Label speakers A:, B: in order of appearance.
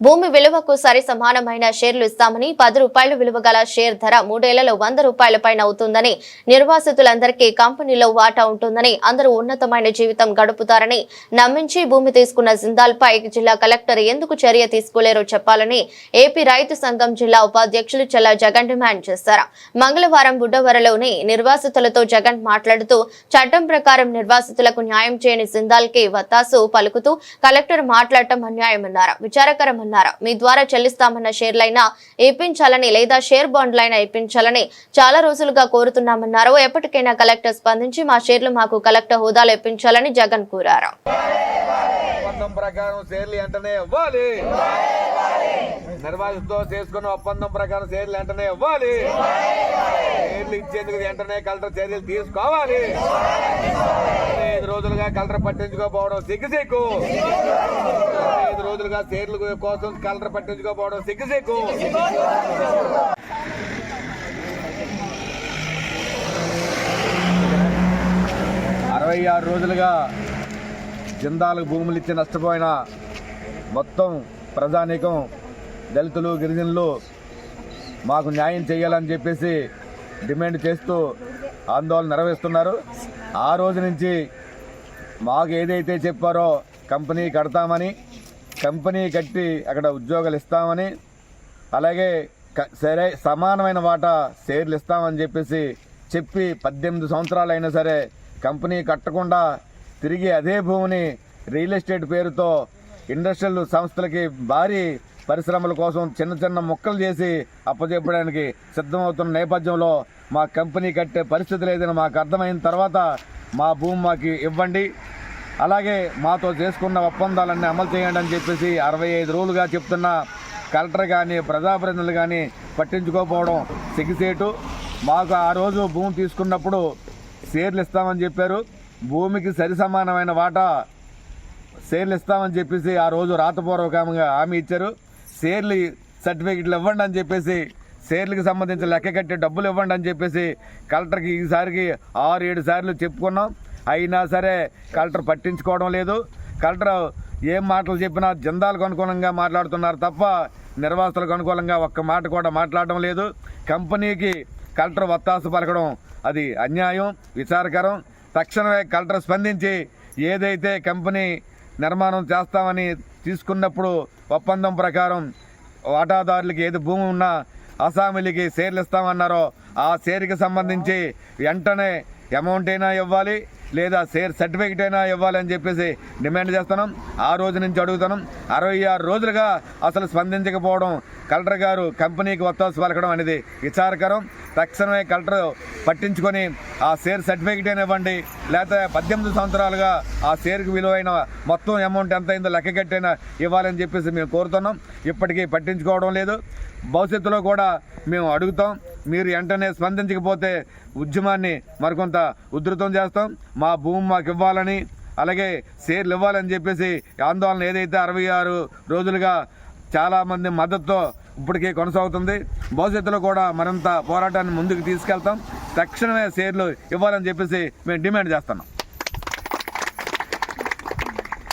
A: భూమి విలువకు సరి సమానమైన షేర్లు ఇస్తామని పది రూపాయల విలువ గల షేర్ ధర మూడేళ్ళలో వంద రూపాయల పైన అవుతుందని నిర్వాసితులందరికీ కంపెనీలో వాటా ఉంటుందని అందరూ ఉన్నతమైన జీవితం గడుపుతారని నమ్మించి భూమి తీసుకున్న జిందాల్పై జిల్లా కలెక్టర్ ఎందుకు చర్య తీసుకోలేరో చెప్పాలని ఏపీ రైతు సంఘం జిల్లా ఉపాధ్యక్షులు చల్లా జగన్ డిమాండ్ చేశారు. మంగళవారం బుడ్డవరలోని నిర్వాసితులతో జగన్ మాట్లాడుతూ చట్టం ప్రకారం నిర్వాసితులకు న్యాయం చేయని జిందాల్కి వత్తాసు పలుకుతూ కలెక్టర్ మాట్లాడటం అన్యాయమన్నారు. విచారకరమన్నారు మీ ద్వారా చెల్లిస్తామన్న షేర్లైనా ఇప్పించాలని లేదా షేర్ బాండ్లైనా ఇప్పించాలని చాలా రోజులుగా కోరుతున్నామన్నారు. ఎప్పటికైనా కలెక్టర్ స్పందించి మా షేర్లు మాకు కలెక్టర్ హోదాలో ఇప్పించాలని జగన్ కోరారు.
B: ఒప్పందం ప్రకారం షేర్లు వెంటనే ఇవ్వాలి. నిర్వాసితో చేసుకున్న ఒప్పందం ప్రకారం షేర్లు వెంటనే ఇవ్వాలి. షేర్లు ఇచ్చేందుకు వెంటనే కలెక్టర్ చర్యలు తీసుకోవాలి. ఐదు రోజులుగా కలెక్టర్ పట్టించుకోకపోవడం సిగ్గుసిగ్గు ఐదు రోజులుగా షేర్ల కోసం కలెక్టర్ పట్టించుకోకపోవడం సిగ్గుసిగ్గు అరవై ఆరు రోజులుగా జిందాలకు భూములు ఇచ్చి నష్టపోయిన మొత్తం ప్రజానీకం దళితులు గిరిజనులు మాకు న్యాయం చేయాలని చెప్పేసి డిమాండ్ చేస్తూ ఆందోళన నిర్వహిస్తున్నారు ఆ రోజు నుంచి మాకు ఏదైతే చెప్పారో కంపెనీ కడతామని కంపెనీ కట్టి అక్కడ ఉద్యోగాలు ఇస్తామని అలాగే సరే సమానమైన వాటా షేర్లు ఇస్తామని చెప్పేసి చెప్పి పద్దెనిమిది సంవత్సరాలు అయినా సరే కంపెనీ కట్టకుండా తిరిగి అదే భూమిని రియల్ ఎస్టేట్ పేరుతో ఇండస్ట్రియల్ సంస్థలకి భారీ పరిశ్రమల కోసం చిన్న చిన్న ముక్కలు చేసి అప్పచెప్పడానికి సిద్ధమవుతున్న నేపథ్యంలో మా కంపెనీ కట్టే పరిస్థితి లేదని మాకు అర్థమైన తర్వాత మా భూమి మాకు ఇవ్వండి. అలాగే మాతో చేసుకున్న ఒప్పందాలన్నీ అమలు చేయండి అని చెప్పేసి అరవై ఐదు రోజులుగా చెప్తున్న కలెక్టర్ కానీ ప్రజాప్రతినిధులు కానీ పట్టించుకోకపోవడం సిగ్గుసేటు మాకు ఆ రోజు భూమి తీసుకున్నప్పుడు షేర్లు ఇస్తామని చెప్పారు. భూమికి సరి సమానమైన వాటా షేర్లు ఇస్తామని చెప్పేసి ఆ రోజు రాతపూర్వకంగా హామీ ఇచ్చారు. షేర్లు సర్టిఫికెట్లు ఇవ్వండి అని చెప్పేసి షేర్లకు సంబంధించి లెక్క కట్టి డబ్బులు ఇవ్వండి అని చెప్పేసి కలెక్టర్కి ఈసారికి ఆరు ఏడు సార్లు చెప్పుకున్నాం. అయినా సరే కలెక్టర్ పట్టించుకోవడం లేదు. కలెక్టర్ ఏం మాటలు చెప్పినా జందాలకు అనుకూలంగా మాట్లాడుతున్నారు తప్ప నిర్వాసులకు అనుకూలంగా ఒక్క మాట కూడా మాట్లాడడం లేదు. కంపెనీకి కలెక్టర్ వత్తాసు పలకడం అది అన్యాయం విచారకరం. తక్షణమే కలెక్టర్ స్పందించి ఏదైతే కంపెనీ నిర్మాణం చేస్తామని తీసుకున్నప్పుడు ఒప్పందం ప్రకారం వాటాదారులకి ఏది భూమి ఉన్నా అసామిలికి షేర్లు ఇస్తామన్నారో ఆ షేర్కి సంబంధించి వెంటనే అమౌంట్ అయినా ఇవ్వాలి లేదా షేర్ సర్టిఫికేట్ అయినా ఇవ్వాలని చెప్పేసి డిమాండ్ చేస్తున్నాం. ఆ రోజు నుంచి అడుగుతున్నాం. అరవై ఆరు రోజులుగా అసలు స్పందించకపోవడం కలెక్టర్ గారు కంపెనీకి ఒత్తాసు పలకడం అనేది విచారకరం. తక్షణమే కలెక్టర్ పట్టించుకొని ఆ షేర్ సర్టిఫికేట్ అయినా ఇవ్వండి లేకపోతే పద్దెనిమిది సంవత్సరాలుగా ఆ షేర్కి విలువైన మొత్తం అమౌంట్ ఎంత అయిందో లెక్క కట్టైనా ఇవ్వాలని చెప్పేసి మేము కోరుతున్నాం. ఇప్పటికీ పట్టించుకోవడం లేదు. భవిష్యత్తులో కూడా మేము అడుగుతాం. మీరు వెంటనే స్పందించకపోతే ఉద్యమాన్ని మరికొంత ఉధృతం చేస్తాం. మా భూమి మాకు ఇవ్వాలని అలాగే షేర్లు ఇవ్వాలని చెప్పేసి ఆందోళన ఏదైతే అరవై ఆరు రోజులుగా చాలామంది మద్దతుతో ఇప్పటికే కొనసాగుతుంది. భవిష్యత్తులో కూడా మరింత పోరాటాన్ని ముందుకు తీసుకెళ్తాం. తక్షణమే షేర్లు ఇవ్వాలని చెప్పేసి మేము డిమాండ్ చేస్తున్నాం.